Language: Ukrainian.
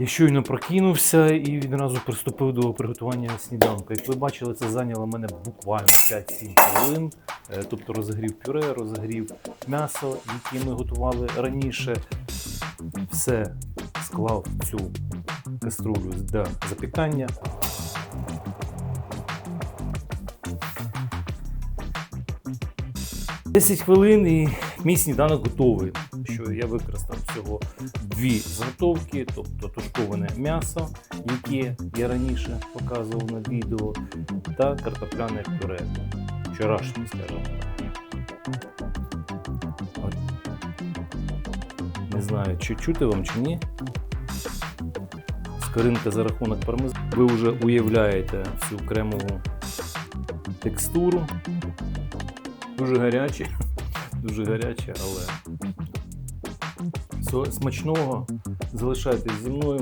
Я щойно прокинувся і відразу приступив до приготування сніданку. Як ви бачили, це зайняло мене буквально 5-7 хвилин. Е, Тобто розігрів пюре, розігрів м'ясо, яке ми готували раніше. Все склав цю каструлю для запікання. Десять хвилин і мій сніданок готовий. Що я використав всього дві заготовки, тобто тушковане м'ясо, яке я раніше показував на відео, та картопляне пюре. Вчорашнє, скажімо. Не знаю, чи чути вам чи ні. Скоринка за рахунок пармезану. Ви вже уявляєте цю кремову текстуру. Дуже гарячі, дуже гарячі, але смачного. Залишайтесь зі мною.